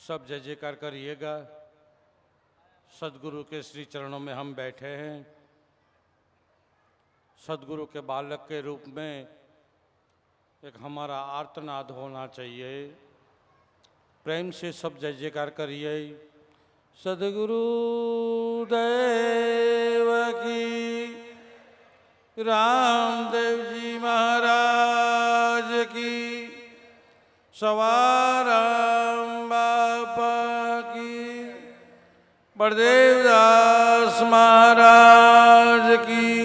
सब जय जयकार करिएगा। सदगुरु के श्री चरणों में हम बैठे हैं। सदगुरु के बालक के रूप में एक हमारा आर्तनाद होना चाहिए। प्रेम से सब जय जयकार करिए। सदगुरु देव की, रामदेव जी महाराज की सवाराम બળદેવદાસ મહારાજ કી,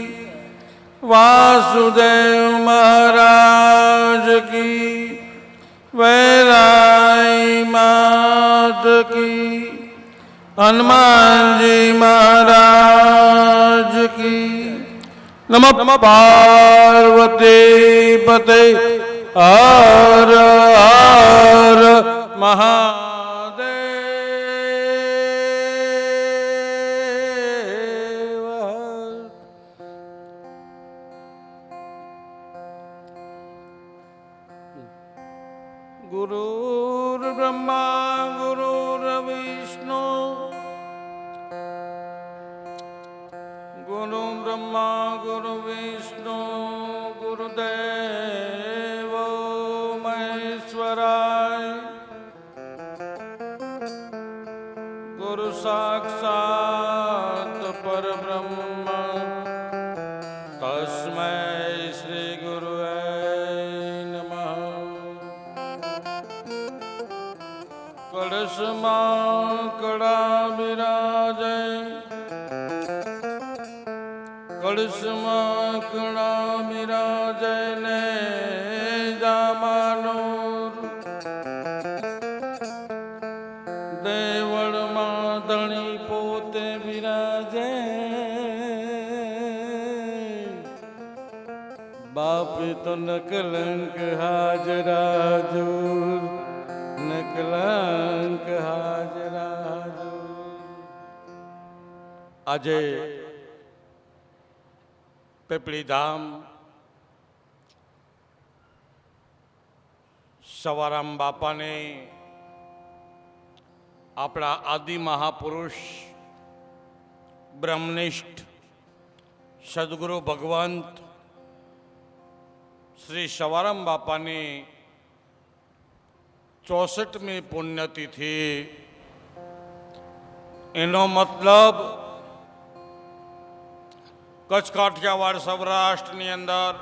વાસુદેવ મહારાજ કી, વૈરાઈ માત કી, હનુમાનજી મહારાજ કી. નમ નમ પાર્વતી પતે, હર હર મહા કળશમાં કળા બિરાજય કળશમાં કળા બિરાજય ને જામાનો દેવળમાં ધણી પોતે બિરાજે. બાપે તો નકલંક હાજરા. આજે પીપળી ધામ સવારામ બાપાને આપણા આદિ મહાપુરુષ, બ્રહ્મનિષ્ઠ, સદગુરુ ભગવંત, શ્રી સવારામ બાપાની ચોસઠમી પુણ્યતિથિ. એનો મતલબ કચ્છ કાઠિયાવાડ સૌરાષ્ટ્રની અંદર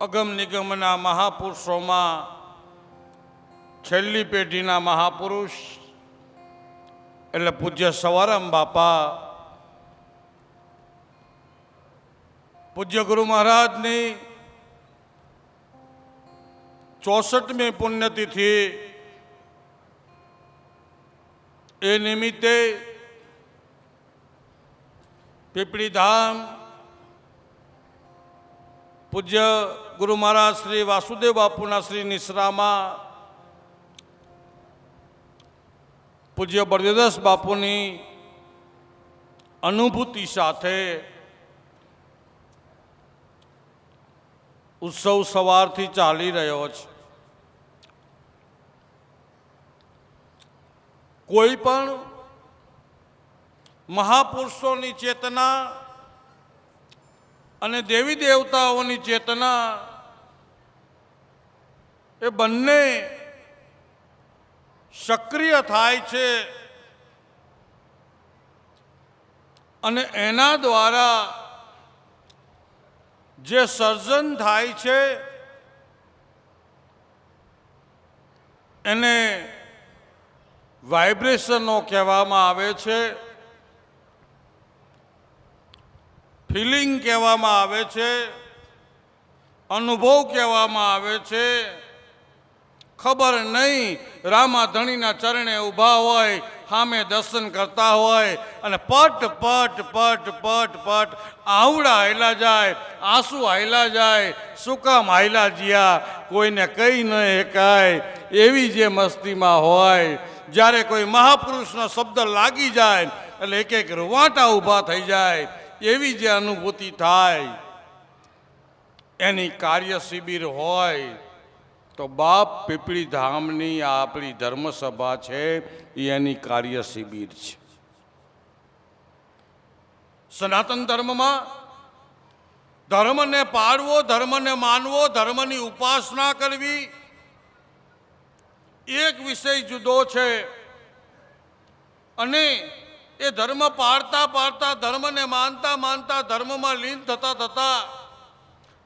અગમ નિગમના મહાપુરુષોમાં છેલ્લી પેઢીના મહાપુરુષ, એટલે પૂજ્ય સવારામ બાપા, પૂજ્ય ગુરુ મહારાજની ચોસઠમી પુણ્યતિથિ એ નિમિત્તે પીપળી ધામ પૂજ્ય ગુરુ મહારાજ શ્રી વાસુદેવ બાપુના શ્રી નિશ્રામાં પૂજ્ય બળદેવદાસ બાપુની અનુભૂતિ સાથે ઉત્સવ સવારથી ચાલી રહ્યો છે. કોઈ પણ મહાપુરુષોની ચેતના અને દેવી દેવતાઓની ચેતના એ બંને સક્રિય થાય છે. અને એના દ્વારા જે સર્જન થાય છે, એને વાઇબ્રેશનો કહેવામાં આવે છે. ફિલિંગ કહેવામાં આવે છે, અનુભવ કહેવામાં આવે છે. ખબર નહીં રામાધણીના ચરણે ઊભા હોય સામે દર્શન કરતા હોય અને પટ પટ પટ પટ પટ આવડા હાયલા જાય, આંસુ હાયલા જાય, શું કામ હાયલા જ્યા? કોઈને કહી ન એકાય એવી જે મસ્તીમાં હોય, જ્યારે કોઈ મહાપુરુષનો શબ્દ લાગી જાય, એટલે એક એક રૂવાટા ઊભા થઈ જાય. એવી જે અનુભૂતિ થાય, એની કાર્ય શિબિર હોય, તો બાપ પીપળી ધામની આ આપણી ધર્મસભા છે, એ એની કાર્ય શિબિર છે. સનાતન ધર્મમાં ધર્મને પાળવો, ધર્મને માનવો, ધર્મની ઉપાસના કરવી, એક વિષય જુદો છે. અને એ ધર્મ પાળતા પાળતા ધર્મને માનતા માનતા ધર્મમાં લીન થતા થતા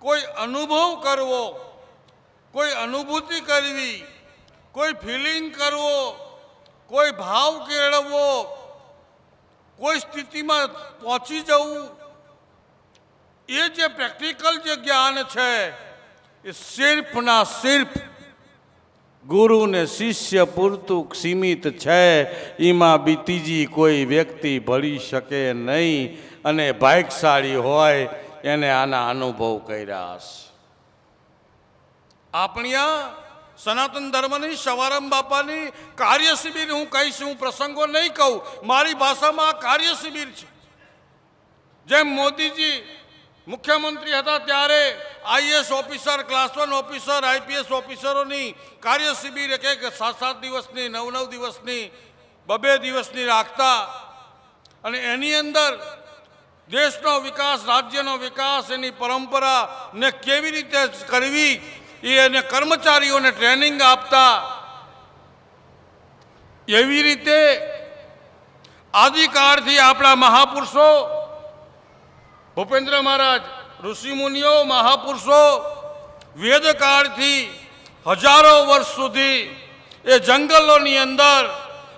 કોઈ અનુભવ કરવો, કોઈ અનુભૂતિ કરવી, કોઈ ફિલિંગ કરવો, કોઈ ભાવ કેળવવો, કોઈ સ્થિતિમાં પહોંચી જવું, એ જે પ્રેક્ટિકલ જે જ્ઞાન છે, એ સિર્ફના સિર્ફ ગુરુ ને શિષ્ય પૂરતું સીમિત છે એમાં બીતીજી કોઈ વ્યક્તિ ભળી શકે નહીં અને ભાગશાળી હોય એને આના અનુભવ કર્યા હશે. આપણી સનાતન ધર્મની સવારમ બાપાની કાર્ય શિબિર હું કહીશ, હું પ્રસંગો નહીં કહું, મારી ભાષામાં કાર્ય શિબિર છે. જેમ મોદીજી મુખ્યમંત્રી હતા ત્યારે IAS officer class one officer, IPS ઓફિસરોની કાર્ય શિબિર એક એક સાત સાત દિવસની, નવ નવ દિવસની, બબે દિવસની રાખતા અને એની અંદર દેશનો વિકાસ, રાજ્યનો વિકાસ, એની પરંપરાને કેવી રીતે કરવી એ એને કર્મચારીઓને ટ્રેનિંગ આપતા એવી રીતે આદિકાળથી આપણા મહાપુરુષો ભૂપેન્દ્ર મહારાજ ઋષિમુનિઓ મહાપુરુષો વેદકાળથી હજારો વર્ષ સુધી એ જંગલોની અંદર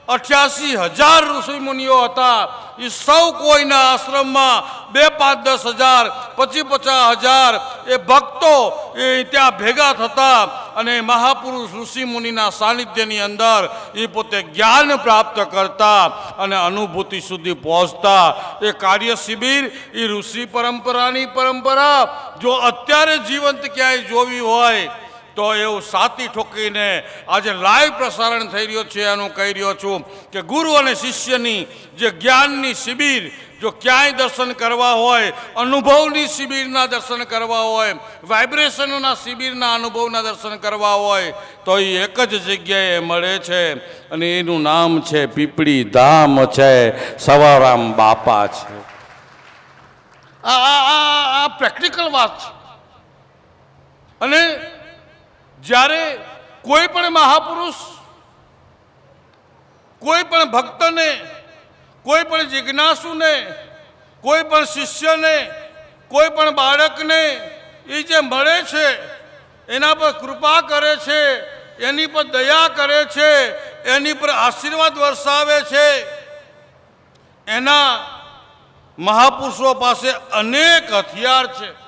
અઠ્યાસી હજાર ઋષિમુનિઓ હતા. એ સૌ કોઈના આશ્રમમાં બે પાંચ દસ હજાર પચીસ પચાસ હજાર એ ભક્તો એ ત્યાં ભેગા થતા અને મહાપુરુષ ઋષિ મુનિના સાનિધ્યની અંદર એ પોતે જ્ઞાન પ્રાપ્ત કરતા અને અનુભૂતિ સુધી પહોંચતા. એ કાર્ય શિબિર એ ઋષિ પરંપરાની પરંપરા, જો અત્યારે જીવંત ક્યાંય જોવી હોય તો એવું સાતી ઠોકીને આજે લાઈવ પ્રસારણ થઈ રહ્યો છે, એનું કહી રહ્યો છું કે ગુરુ અને શિષ્યની જે જ્ઞાનની શિબિર, જો ક્યાંય દર્શન કરવા હોય, અનુભવની શિબિરના દર્શન કરવા હોય, વાઇબ્રેશનોના શિબિરના અનુભવના દર્શન કરવા હોય, તો એ એક જ જગ્યાએ મળે છે અને એનું નામ છે પીપળી ધામ છે, સવારામ બાપા છે. આ પ્રેક્ટિકલ વાત છે. અને જ્યારે કોઈ પણ મહાપુરુષ, કોઈ પણ ભક્તને, કોઈ પણ જિજ્ઞાસુને, કોઈ પણ શિષ્યને, કોઈ પણ બાળકને એ જે મળે છે, એના પર કૃપા કરે છે, એની પર દયા કરે છે, એની પર આશીર્વાદ વરસાવે છે, એના મહાપુરુષો પાસે અનેક હથિયાર છે.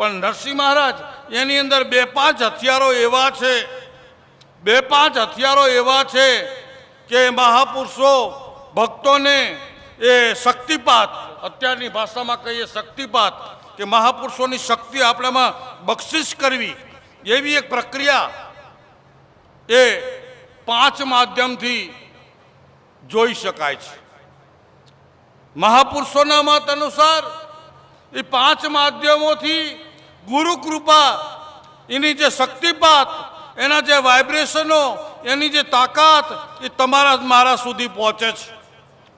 પણ નરસિંહ મહારાજ, એની અંદર બે પાંચ હથિયારો એવા છે, બે પાંચ હથિયારો એવા છે કે મહાપુરુષો ભક્તોને એ શક્તિપાત, અત્યારની ભાષામાં કહીએ શક્તિપાત, કે મહાપુરુષોની શક્તિ આપણામાં બક્ષિસ કરવી, એવી એક પ્રક્રિયા એ પાંચ માધ્યમથી જોઈ શકાય છે. મહાપુરુષોના મત અનુસાર એ પાંચ માધ્યમોથી ગુરુ કૃપા, એની જે શક્તિપાત, એના જે વાઇબ્રેશનો, એની જે તાકાત, એ તમારા મારા સુધી પહોંચે છે.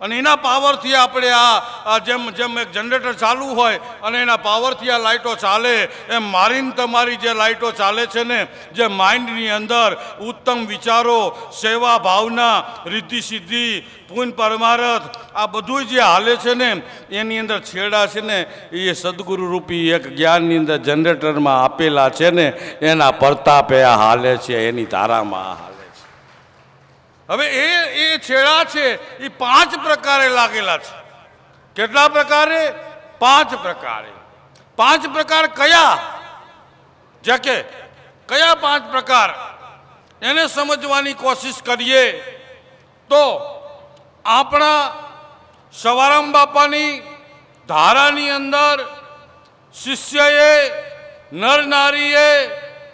અને એના પાવરથી આપણે આ જેમ જેમ એક જનરેટર ચાલુ હોય અને એના પાવરથી આ લાઇટો ચાલે, એમ મારીને તમારી જે લાઇટો ચાલે છે ને, જે માઇન્ડની અંદર ઉત્તમ વિચારો, સેવા ભાવના, રિદ્ધિ સિદ્ધિ, પૂન પરમારથ, આ બધું જે હાલે છે ને, એની અંદર છેડા છે ને, એ સદગુરુરૂપી એક જ્ઞાનની અંદર જનરેટરમાં આપેલા છે ને, એના પ્રતાપે આ હાલે છે, એની છે. હવે એ એ છેડા છે એ પાંચ પ્રકારે લાગેલા છે. કેટલા પ્રકારે? પાંચ પ્રકારે. પાંચ પ્રકાર કયા? જે કે કયા પાંચ પ્રકાર? એને સમજવાની કોશિશ કરીએ. તો આપણા સવારામ બાપાની ધારાની અંદર શિષ્યએ, નર નારીએ,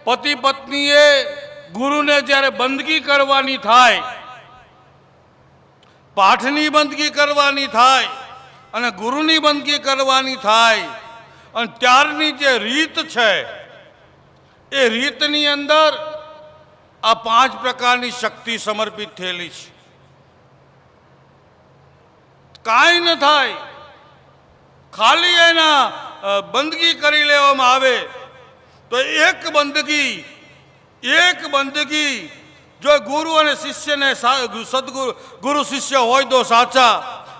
પતિ પત્નીએ ગુરુને જ્યારે બંદગી કરવાની થાય પાઠની બંદગી કરવાની થાય અને ગુરુની બંદગી કરવાની થાય અને ત્યારની જે રીત છે, એ રીતની અંદર આ પાંચ પ્રકારની શક્તિ સમર્પિત થયેલી છે. કાંઈ ન થાય. ખાલી એના બંદગી કરી લેવામાં આવે તો એક બંદગી એક બંદગી જો ગુરુ અને શિષ્યને સદગુરુ ગુરુ શિષ્ય હોય તો સાચા.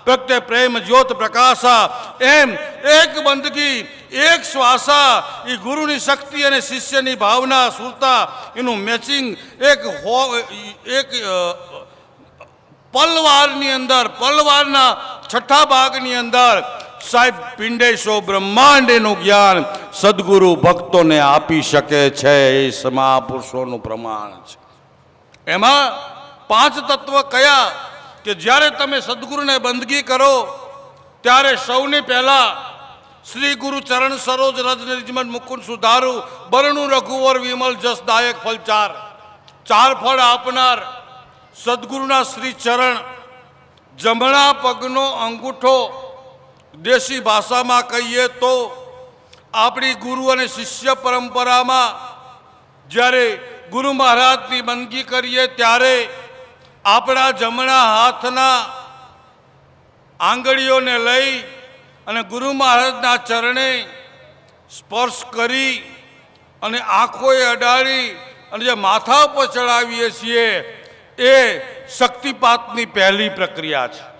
પ્રગટે પ્રેમ, જ્યોત, પ્રકાશા, એમ એક બંદગી, એક શ્વાસા એ ગુરુની શક્તિ અને શિષ્યની ભાવના, સુરતા, એનું મેચિંગ એક હો એક પલવારની અંદર, પલવારના છઠ્ઠા ભાગની અંદર, સાહેબ પિંડેશો બ્રહ્માંડનું જ્ઞાન સદગુરુ ભક્તોને આપી શકે છે. એ મહાપુરુષોનું પ્રમાણ છે. એમાં પાંચ તત્વ કયા કે જ્યારે તમે સદગુરુને બંદગી કરો, ત્યારે સૌની પહેલા શ્રી ગુરુ ચરણ સરોજ રજ નિજમન મુકુંદ સુધારું, બરણું રઘુવર વિમલ જસદાયક ફલચાર ચાર ફળ આપનાર સદગુરુના શ્રી ચરણ, જમણા પગનો અંગૂઠો દેશી ભાષામાં કહીએ તો, આપણી ગુરુ અને શિષ્ય પરંપરામાં જ્યારે ગુરુ મહારાજની બંદગી કરીએ ત્યારે આપણા જમણા હાથના આંગળીઓને લઈ અને ગુરુ મહારાજના ચરણે સ્પર્શ કરી અને આંખોએ અડાડી અને જે માથા ઉપર ચડાવીએ છીએ એ શક્તિપાતની પહેલી પ્રક્રિયા છે.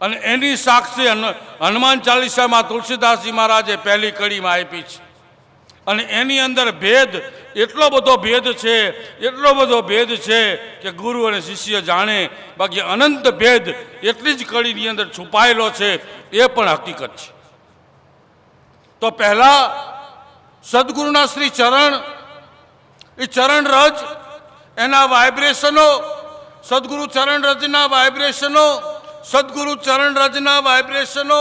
અને એની સાક્ષી હન- હનુમાન ચાલીસામાં તુલસીદાસજી મહારાજે પહેલી કડીમાં આપી છે. અને એની અંદર ભેદ એટલો બધો ભેદ છે, એટલો બધો ભેદ છે કે ગુરુ અને શિષ્ય જાણે, બાકી અનંત ભેદ એટલી જ કડીની અંદર છુપાયેલો છે, એ પણ હકીકત છે. તો પહેલા સદગુરુના શ્રી ચરણ, એ ચરણ રજ, એના વાઇબ્રેશનો, સદગુરુ ચરણ રજના વાઇબ્રેશનો, સદગુરુ ચરણ રજના વાઇબ્રેશનો,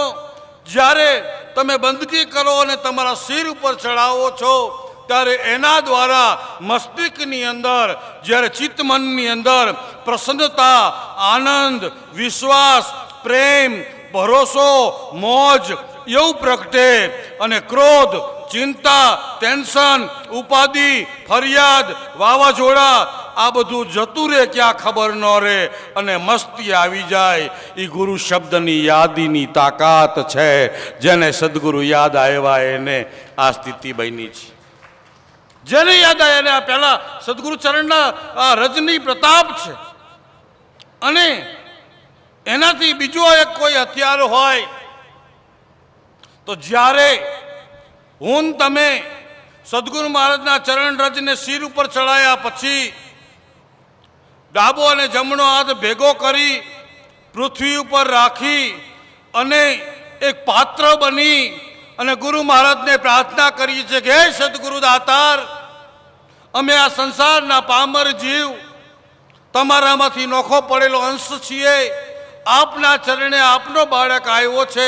જ્યારે તમે બંદગી કરો અને તમારા શિર ઉપર ચડાવો છો ત્યારે એના દ્વારા મસ્તિષ્કની અંદર, જ્યારે ચિત્તમનની અંદર પ્રસન્નતા, આનંદ, વિશ્વાસ, પ્રેમ, ભરોસો, મોજ એવું પ્રગટે અને ક્રોધ, ચિંતા, ટેન્શન, ઉપાધિ, ફરિયાદ, વાવાઝોડા, આ બધું જતું રહે ક્યાં ખબર ન રહે અને મસ્તી આવી જાય. એ ગુરુ શબ્દની યાદીની તાકાત છે, જેને સદગુરુ યાદ આવ્યા એને આ સ્થિતિ બની છે. જેને યાદ આવ્યા એને આ પહેલા સદગુરુ ચરણના આ રજની પ્રતાપ છે. અને એનાથી બીજો એક કોઈ હથિયાર હોય, તો જ્યારે હું તમે સદગુરુ મહારાજના ચરણ રજને શિર ઉપર ચડાયા પછી ડાબો અને જમણો હાથ ભેગો કરી પૃથ્વી ઉપર રાખી અને એક પાત્ર બની અને ગુરુ મહારાજને પ્રાર્થના કરી છે કે, હે સદગુરુ દાતાર અમે આ સંસારના પામર જીવ. તમારામાંથી નોખો પડેલો અંશ છીએ. આપના ચરણે આપનો બાળક આવ્યો છે.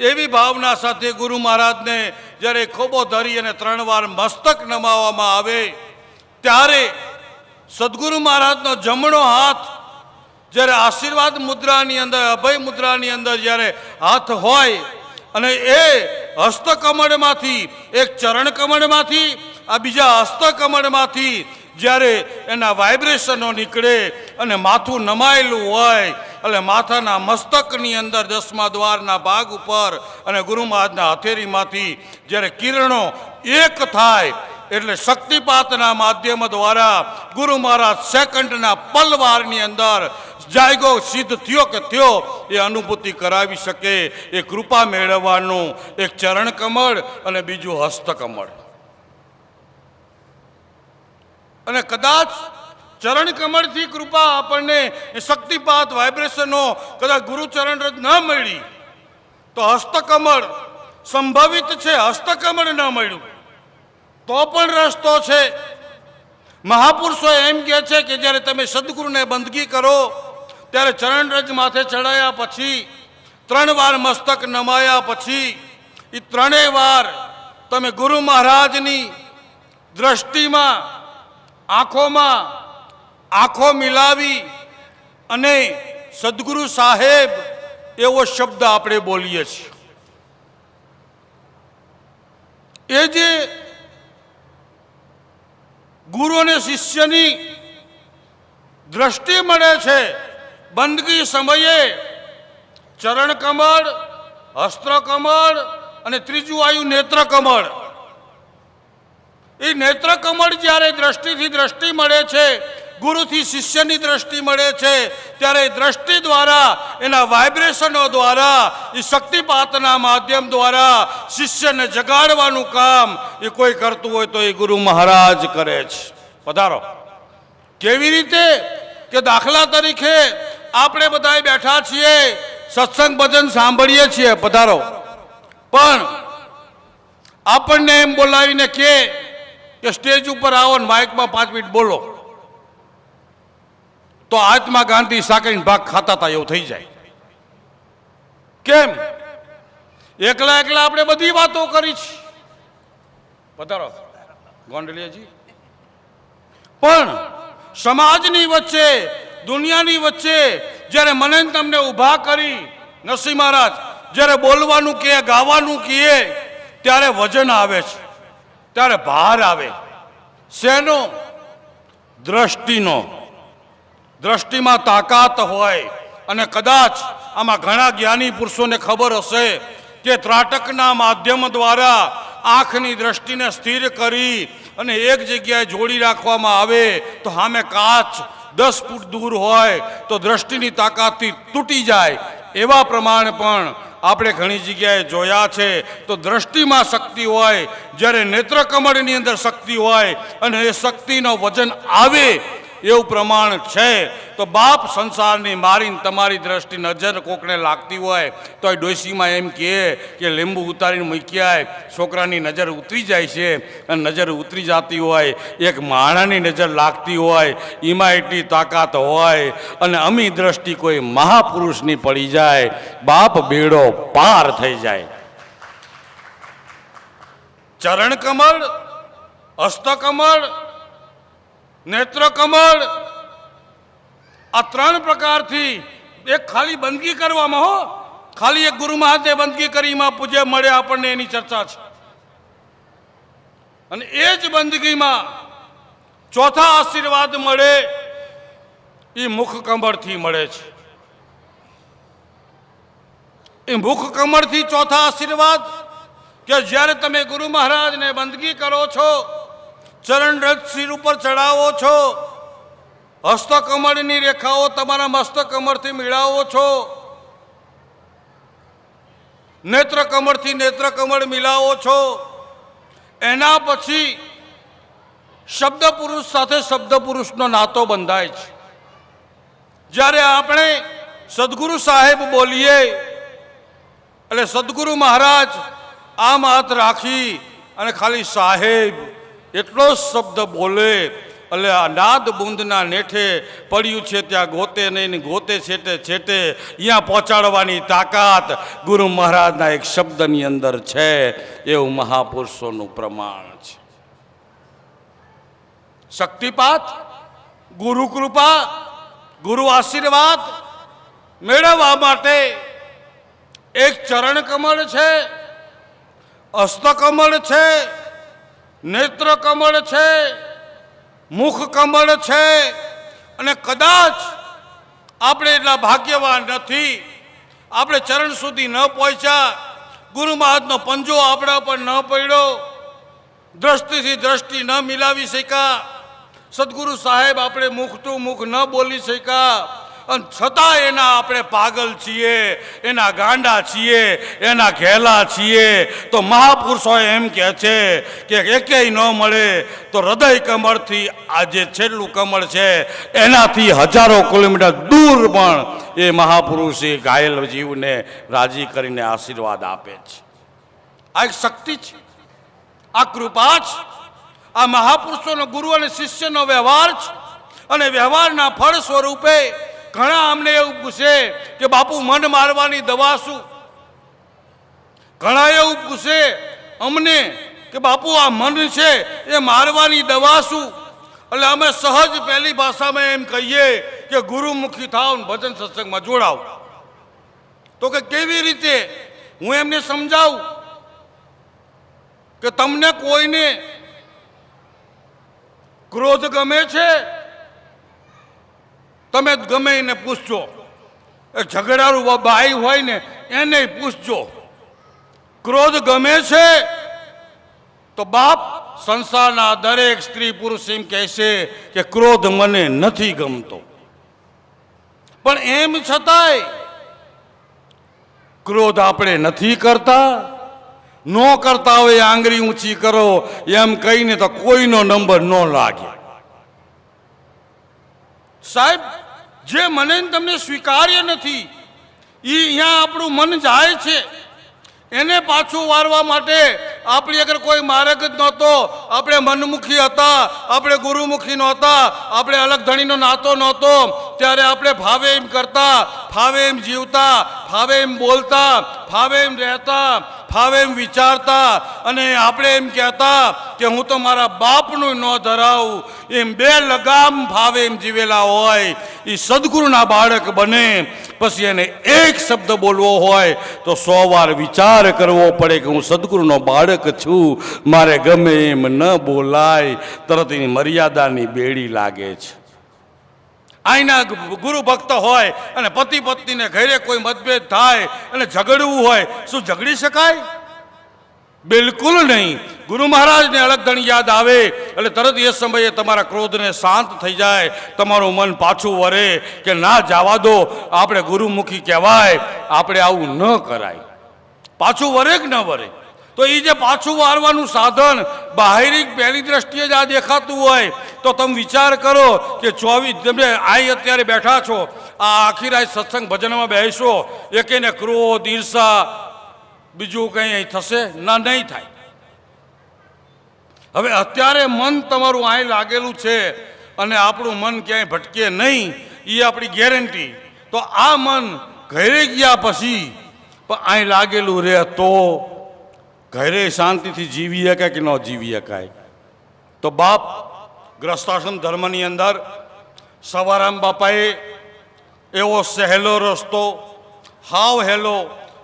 એવી ભાવના સાથે ગુરુ મહારાજને જ્યારે ખોબો ધરી અને ત્રણ વાર મસ્તક નમાવવામાં આવે, ત્યારે સદગુરુ મહારાજનો જમણો હાથ જ્યારે આશીર્વાદ મુદ્રાની અંદર, અભય મુદ્રાની અંદર જ્યારે હાથ હોય અને એ હસ્તકમળમાંથી, એક ચરણ કમળમાંથી આ બીજા હસ્તકમળમાંથી જ્યારે એના વાઇબ્રેશનો નીકળે અને માથું નમાયેલું હોય, એટલે માથાના મસ્તકની અંદર દસમા દ્વારના ભાગ ઉપર અને ગુરુ મહારાજના હથેરીમાંથી જ્યારે કિરણો એક થાય, એટલે શક્તિપાતના માધ્યમ દ્વારા ગુરુ મહારાજ સેકન્ડના પલવારની અંદર જાયગો સિદ્ધ થયો કે થયો, એ અનુભૂતિ કરાવી શકે. એ કૃપા મેળવવાનું એક ચરણ કમળ અને બીજું હસ્તકમળ. અને કદાચ ચરણ કમળથી કૃપા આપણને શક્તિપાત વાઇબ્રેશનો કદાચ ગુરુ ચરણ રજ ન મળી, તો હસ્તકમળ સંભવિત છે, હસ્તકમળ ન મળ્યું. તો પણ રસ્તો છે. મહાપુરુષો એમ કહે છે કે જ્યારે તમે સદગુરુને બંદગી કરો, ત્યારે ચરણ રજ માથે ચડાયા પછી, ત્રણ વાર મસ્તક નમાયા પછી એ ત્રણેય વાર તમે ગુરુ મહારાજની દ્રષ્ટિમાં આંખોમાં આંખો મિલાવી અને સદગુરુ સાહેબ એવો શબ્દ આપણે બોલીએ છીએ. એ જે ગુરુ અને શિષ્યની દ્રષ્ટિ મળે છે, બંદગી સમયે ચરણ કમળ હસ્ત્ર કમળ અને ત્રીજું આવ્યું નેત્ર કમળ. એ નેત્ર કમળ જ્યારે દ્રષ્ટિથી દ્રષ્ટિ મળે છે, ગુરુથી શિષ્યની દ્રષ્ટિ મળે છે, ત્યારે દ્રષ્ટિ દ્વારા, એના વાઇબ્રેશનો દ્વારા, એ શક્તિપાતના માધ્યમ દ્વારા શિષ્યને જગાડવાનું કામ એ કોઈ કરતું હોય તો એ ગુરુ મહારાજ કરે છે. પધારો. કેવી રીતે? કે દાખલા તરીકે આપણે બધા બેઠા છીએ, સત્સંગ ભજન સાંભળીએ છીએ, પધારો. પણ આપણને એમ બોલાવીને કે કે સ્ટેજ ઉપર આવો ને માઇકમાં પાંચ મિનિટ બોલો. તો આત્મા ગાંધી સાંકળીને ભાગ ખાતા હતા, એવું થઈ જાય. કેમ? એકલા એકલા આપણે બધી વાતો કરી છે. પધારો. ગોંડલિયાજી. પણ સમાજની વચ્ચે, દુનિયાની વચ્ચે, જ્યારે મને તમને ઊભા કરી, નરસિંહ મહારાજ, જ્યારે બોલવાનું કહે ગાવાનું કહે ત્યારે વજન આવે છે. ત્યારે ભાર આવે. શેનો? દ્રષ્ટિનો. દ્રષ્ટિમાં તાકાત હોય અને કદાચ આમાં ઘણા જ્ઞાની પુરુષોને ખબર હશે કે ત્રાટકના માધ્યમ દ્વારા આંખની દ્રષ્ટિને સ્થિર કરી અને એક જગ્યાએ જોડી રાખવામાં આવે તો સામે કાચ દસ ફૂટ દૂર હોય તો દ્રષ્ટિની તાકાતથી તૂટી જાય. એવા પ્રમાણે પણ આપણે ઘણી જગ્યાએ જોયા છે, તો દ્રષ્ટિમાં શક્તિ હોય, જ્યારે નેત્રકમળની અંદર શક્તિ હોય, અને એ શક્તિનો વજન આવે એવું પ્રમાણ છે, તો બાપ સંસારની મારીને તમારી દ્રષ્ટિ નજર કોકને લાગતી હોય તો એ ડોશીમાં એમ કહે કે લીંબુ ઉતારીને મૂક્યા છોકરાની નજર ઉતરી જાય છે, અને નજર ઉતરી જતી હોય, એક માણાની નજર લાગતી હોય, એમાં એટલી તાકાત હોય, અને અમી દ્રષ્ટિ કોઈ મહાપુરુષની પડી જાય, બાપ બેડો પાર થઈ જાય. ચરણ કમળ હસ્તકમળ નેત્રકમળ આ ત્રણ પ્રકારથી એક ખાલી બંદગી કરવામાં હો. ખાલી એક ગુરુ મહાદેવ બંદગી કરીમાં પૂજે મળે આપણને એની ચર્ચા છે. અને એ જ બંદગીમાં ચોથા આશીર્વાદ મળે એ મુખ કમળથી મળે છે. એ મુખ કમળથી ચોથા આશીર્વાદ કે જ્યારે તમે ગુરુ મહારાજને બંદગી કરો છો ચરણ રથ શિર ઉપર ચડાવો છો. હસ્તકમળની રેખાઓ તમારા મસ્તકમળથી મેળાવો છો. નેત્ર કમળથી નેત્ર કમળ મિલાવો છો. એના પછી શબ્દ પુરુષ સાથે શબ્દ પુરુષનો નાતો બંધાય છે. જ્યારે આપણે સદગુરુ સાહેબ બોલીએ, એટલે સદગુરુ મહારાજ આમ હાથ રાખી અને ખાલી સાહેબ એટલો જ શબ્દ બોલે એટલે આ નાદ બુંદના નેઠે પડ્યું છે, ત્યાં ગોતે નહીં ગોતે છેટે છેટે અહીંયા પહોંચાડવાની તાકાત ગુરુ મહારાજના એક શબ્દની અંદર છે. એવું મહાપુરુષોનું પ્રમાણ છે. શક્તિપાત, ગુરુ કૃપા, ગુરુ આશીર્વાદ મેળવવા માટે એક ચરણ કમળ છે હસ્તકમળ છે નેત્ર કમળ છે, મુખ કમળ છે, અને કદાચ આપણે એટલા ભાગ્યવાન નથી. આપણે ચરણ સુધી ન પહોંચ્યા ગુરુ મહારાજનો પંજો આપણા પર ન પડ્યો, દ્રષ્ટિથી દ્રષ્ટિ ન મિલાવી શક્યા, સદગુરુ સાહેબ આપણે મુખ ટુ મુખ ન બોલી શક્યા. અને છતાં એના આપણે પાગલ છીએ, એના ગાંડા છીએ, એના ઘેલા છીએ, તો મહાપુરુષો એમ કહે છે કે એકેય ન મળે તો હૃદય કમળથી આ જે છેલ્લું કમળ છે, એનાથી હજારો કિલોમીટર દૂર પણ એ મહાપુરુષે ઘાયલ જીવને રાજી કરીને આશીર્વાદ આપે છે. આ એક શક્તિ છે, આ કૃપા છે, આ મહાપુરુષોનો ગુરુ અને શિષ્યનો વ્યવહાર છે અને વ્યવહારના ફળ સ્વરૂપે ઘણા અમને એવું પૂછે કે બાપુ, મન મારવાની દવા શું? ઘણા એવું પૂછે અમને કે બાપુ, આ મન છે એ મારવાની દવા શું? એટલે અમે સહજ પહેલી ભાષામાં એમ કહીએ કે ગુરુમુખી થાવ ભજન સત્સંગમાં જોડાવ. તો કે કેવી રીતે? હું એમને સમજાવું કે તમને કોઈને ક્રોધ ગમે છે? તમે ગમે એને પૂછજો. એ ઝઘડારું બાઈ હોય ને એને પૂછજો. ક્રોધ ગમે છે, તો બાપ સંસારના દરેક સ્ત્રી પુરુષ એમ કહેશે કે ક્રોધ મને નથી ગમતો. પણ એમ છતાંય ક્રોધ આપણે નથી કરતા. ન કરતા હોય આંગળી ઊંચી કરો, એમ કહીને તો કોઈનો નંબર ન લાગે. સાહેબ જે મને તમને સ્વીકાર્ય નથી એ અહીંયા આપણું મન જાય છે. એને પાછું વારવા માટે આપણી આગળ કોઈ માર્ગ જ નહોતો, આપણે મનમુખી હતા, આપણે ગુરુમુખી નહોતા, આપણે અલગ ધણીનો નાતો નહોતો, ત્યારે આપણે ભાવે એમ કરતા ફાવે એમ જીવતા ફાવે એમ બોલતા ફાવે એમ રહેતા ફાવે એમ વિચારતા અને આપણે એમ કહેતા કે હું તો મારા બાપનું ન ધરાવું. એમ બે લગામ ફાવે એમ જીવેલા હોય. એ સદગુરુના બાળક બને. પછી એને એક શબ્દ બોલવો હોય તો સો વાર વિચાર કરવો પડે કે હું સદગુરુનો બાળક છું. મારે ગમે એમ ન બોલાય. તરત એની મર્યાદાની બેડી લાગે છે. અહીંના ગુરુ ભક્ત હોય અને પતિ પત્નીને ઘરે કોઈ મતભેદ થાય અને ઝઘડવું હોય, શું ઝઘડી શકાય? બિલકુલ નહીં. ગુરુ મહારાજને અલગ યાદ આવે એટલે તરત એ સમયે તમારા ક્રોધને શાંત થઈ જાય, તમારું મન પાછું વરે કે ના, જવા દો. આપણે ગુરુમુખી કહેવાય, આપણે આવું ન કરાય. પાછું વરે કે ન વરે? તો એ જે પાછું વારવાનું સાધન બાહેરિક પહેલી દ્રષ્ટિએ જ આ દેખાતું હોય, તો તમે વિચાર કરો કે ચોવીસ તમે અહીં અત્યારે બેઠા છો, આ આખી રાત સત્સંગ ભજનમાં બેસો એકેને ક્રોધ, ઈર્ષા, બીજું કંઈ અહીં થશે? ના, નહીં થાય. હવે અત્યારે મન તમારું અહીં લાગેલું છે અને આપણું મન ક્યાંય ભટકે નહીં એ આપણી ગેરંટી. તો આ મન ઘરે ગયા પછી પણ અહીં લાગેલું રહે તો ઘરે શાંતિથી જીવી શકાય કે ન જીવી શકાય? તો બાપ ગ્રસ્તાશ્રમ ધર્મની અંદર સવારામ બાપાએ એવો સહેલો રસ્તો, હાવ હેલો,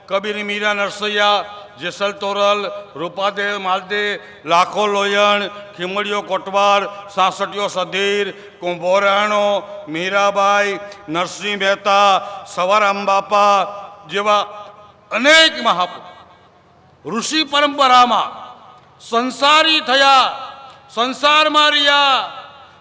કબીર મીરા નરસૈયા જેસલ તોરલ, રૂપાદેવ માલદેવ લાખો લોયણ, ખીમડીઓ કોટવાર સાસટીઓ સધીર, કુંભોરાણો, મીરાબાઈ, નરસિંહ મહેતા, સવારામ બાપા જેવા અનેક મહાપુરુષ. ઋષિ પરંપરામાં સંસારી થયા સંસારમાં રહ્યા,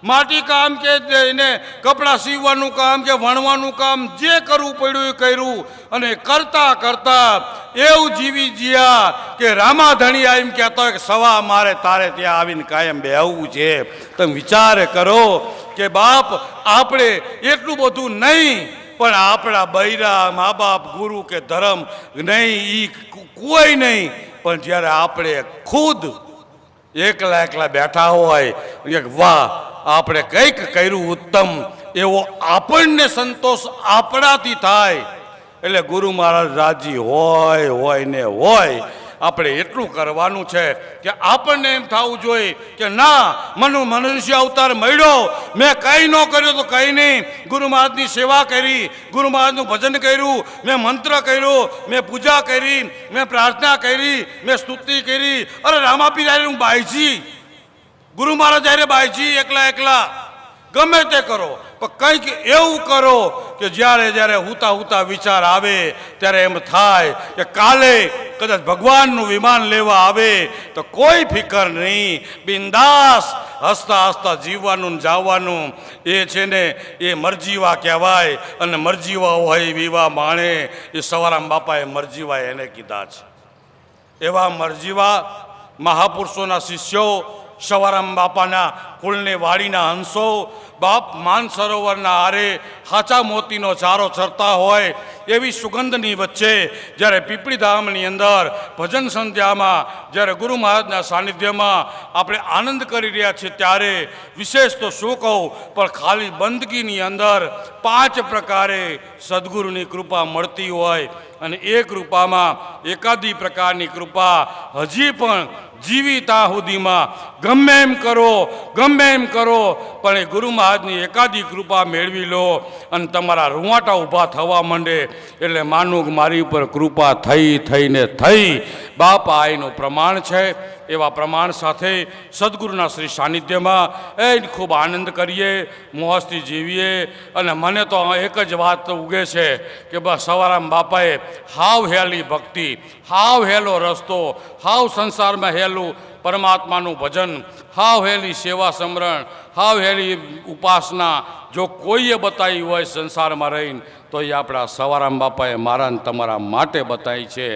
માટી કામ કે એને કપડાં સીવવાનું કામ કે વણવાનું કામ જે કરવું પડ્યું એ કર્યું અને કરતા કરતા એવું જીવી જીયા કે રામાધણિયા એમ કહેતો કે સવા મારે તારે ત્યાં આવીને કાયમ બેહવું છે. તમે વિચાર કરો કે બાપ, આપણે એટલું બધું નહીં પણ આપણા બૈરા મા બાપ ગુરુ કે ધર્મ નહીં, ઈ કોઈ નહીં. પણ જ્યારે આપણે ખુદ એકલા એકલા બેઠા હોય, એક, વાહ, આપણે કંઈક કર્યું ઉત્તમ, એવો આપણને સંતોષ આપણાથી થાય. એટલે ગુરુ મહારાજ રાજી હોય હોય ને હોય. આપણે એટલું કરવાનું છે કે આપણને એમ થવું જોઈએ કે ના, મને મનુષ્ય અવતાર મળ્યો. મેં કંઈ ન કર્યું તો કંઈ નહીં. ગુરુ મહારાજની સેવા કરી, ગુરુ મહારાજનું ભજન કર્યું, મેં મંત્ર કર્યો, મેં પૂજા કરી, મેં પ્રાર્થના કરી, મેં સ્તુતિ કરી. અરે રામાપી જ્યારે હું બાયજી ગુરુ મહારાજ જ્યારે બાયજી એકલા એકલા, ગમે તે કરો, પણ કંઈક એવું કરો કે જ્યારે જ્યારે હુતા હુતા વિચાર આવે, ત્યારે એમ થાય કે કાલે કદાચ ભગવાનનું વિમાન લેવા આવે તો કોઈ ફિકર નહીં. બિંદાસ હસતા હસતા જીવવાનું જાવવાનું એ છે ને, એ મરજીવા કહેવાય અને મરજીવા હોય વિવા માણે. એ સવારામ બાપાએ મરજીવા એને કીધા છે. એવા મરજીવા મહાપુરુષોના શિષ્યો સવારામ બાપાના કુળને વાડીના હંસો બાપ માનસરોવરના આરે હાચા મોતીનો ચારો ચરતા હોય એવી સુગંધની વચ્ચે જ્યારે પીપળીધામની અંદર ભજન સંધ્યામાં, જ્યારે ગુરુ મહારાજના સાનિધ્યમાં આપણે આનંદ કરી રહ્યા છીએ ત્યારે વિશેષ તો શું કહું, પણ ખાલી બંદગીની અંદર પાંચ પ્રકારે સદગુરુની કૃપા મળતી હોય અને એ કૃપામાં એકાદી પ્રકારની કૃપા હજી પણ જીવી ત્યાં સુધીમાં ગમે એમ કરો, ગમે એમ કરો, પણ એ ગુરુ મહારાજની એકાદી કૃપા મેળવી લો અને તમારા રૂવાટા ઊભા થવા માંડે. એટલે માનું મારી ઉપર કૃપા થઈ, થઈને થઈ. બાપ આ એનું પ્રમાણ છે. એવા પ્રમાણ સાથે સદગુરુના શ્રી સાનિધ્યમાં એ ખૂબ આનંદ કરીએ, મોહસ્થી જીવીએ અને મને તો એક જ વાત ઉગે છે કે બસ સવારામ બાપાએ હાવ હેલી ભક્તિ, હાવ હેલો રસ્તો, હાવ સંસારમાં હેલું પરમાત્માનું ભજન, હાવ હેલી સેવા સમરણ, હાવ હેલી ઉપાસના, જો કોઈએ બતાવી હોય સંસારમાં રહીને તો એ આપણા સવારામ બાપાએ મારા તમારા માટે બતાવી છે.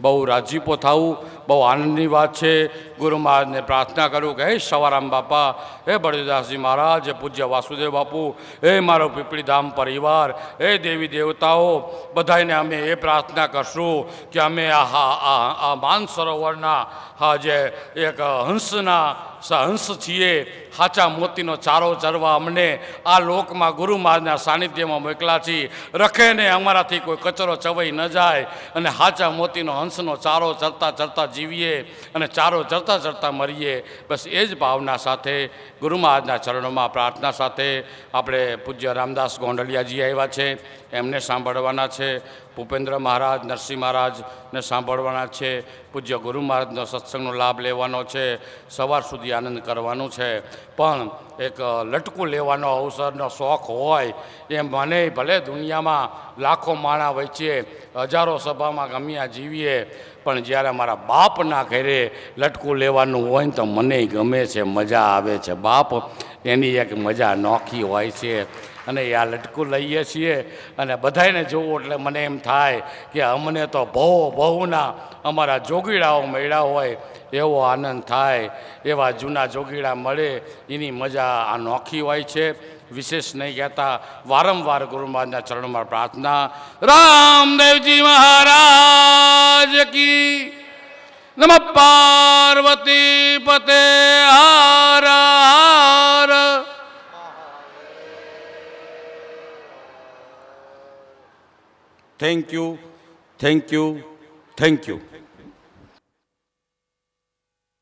બહુ રાજીપો થવું બહુ આનંદની વાત છે. ગુરુ મહારાજને પ્રાર્થના કરું કે, હે સવારામ બાપા, હે બળદેવદાસજી મહારાજ પૂજ્ય વાસુદેવ બાપુ, હે મારો પીપળીધામ પરિવાર, હે દેવી દેવતાઓ બધાને અમે એ પ્રાર્થના કરશું કે અમે આ આ આ માન સરોવરના હા જે એક હંસના હંસ છીએ સાચા મોતીનો ચારો ચરવા અમને આ લોકમાં ગુરુ મહારાજના સાનિધ્યમાં મોકલા છીએ રખે ને અમારાથી કોઈ કચરો ચવાઈ ન જાય અને સાચા મોતીનો હંસનો ચારો ચરતા ચરતા જીવીએ અને ચારો ચરતા ચરતા મરીએ. બસ એ જ ભાવના સાથે ગુરુ મહારાજના ચરણોમાં પ્રાર્થના સાથે આપણે પૂજ્ય રામદાસ ગોંડલિયાજી આવ્યા છે. એમને સાંભળવાના છે. ભૂપેન્દ્ર મહારાજ, નરસિંહ મહારાજને સાંભળવાના છે. પૂજ્ય ગુરુ મહારાજનો સત્સંગનો લાભ લેવાનો છે. સવાર સુધી આનંદ કરવાનો છે. પણ એક લટકું લેવાનો અવસરનો શોખ હોય એમ મને ભલે દુનિયામાં લાખો માણા વચ્ચે હજારો સભામાં ગમ્યા જીવીએ, પણ જ્યારે મારા બાપના ઘરે લટકું લેવાનું હોય ને તો મને ગમે છે, મજા આવે છે. બાપ એની એક મજા નોખી હોય છે. અને આ લટકું લઈએ છીએ અને બધાને જોવું એટલે મને એમ થાય કે અમને તો બહુ, બહુના અમારા જોગીડાઓ મળ્યા હોય એવો આનંદ થાય, એવા જૂના જોગીડા મળે, એની મજા આ નોખી હોય છે. વિશેષ નહીં કહેતા, વારંવાર ગુરુ મહારાજના ચરણમાં પ્રાર્થના. રામદેવજી મહારાજ કી. નમ પાર્વતી પતે હાર હાર thank you thank you thank you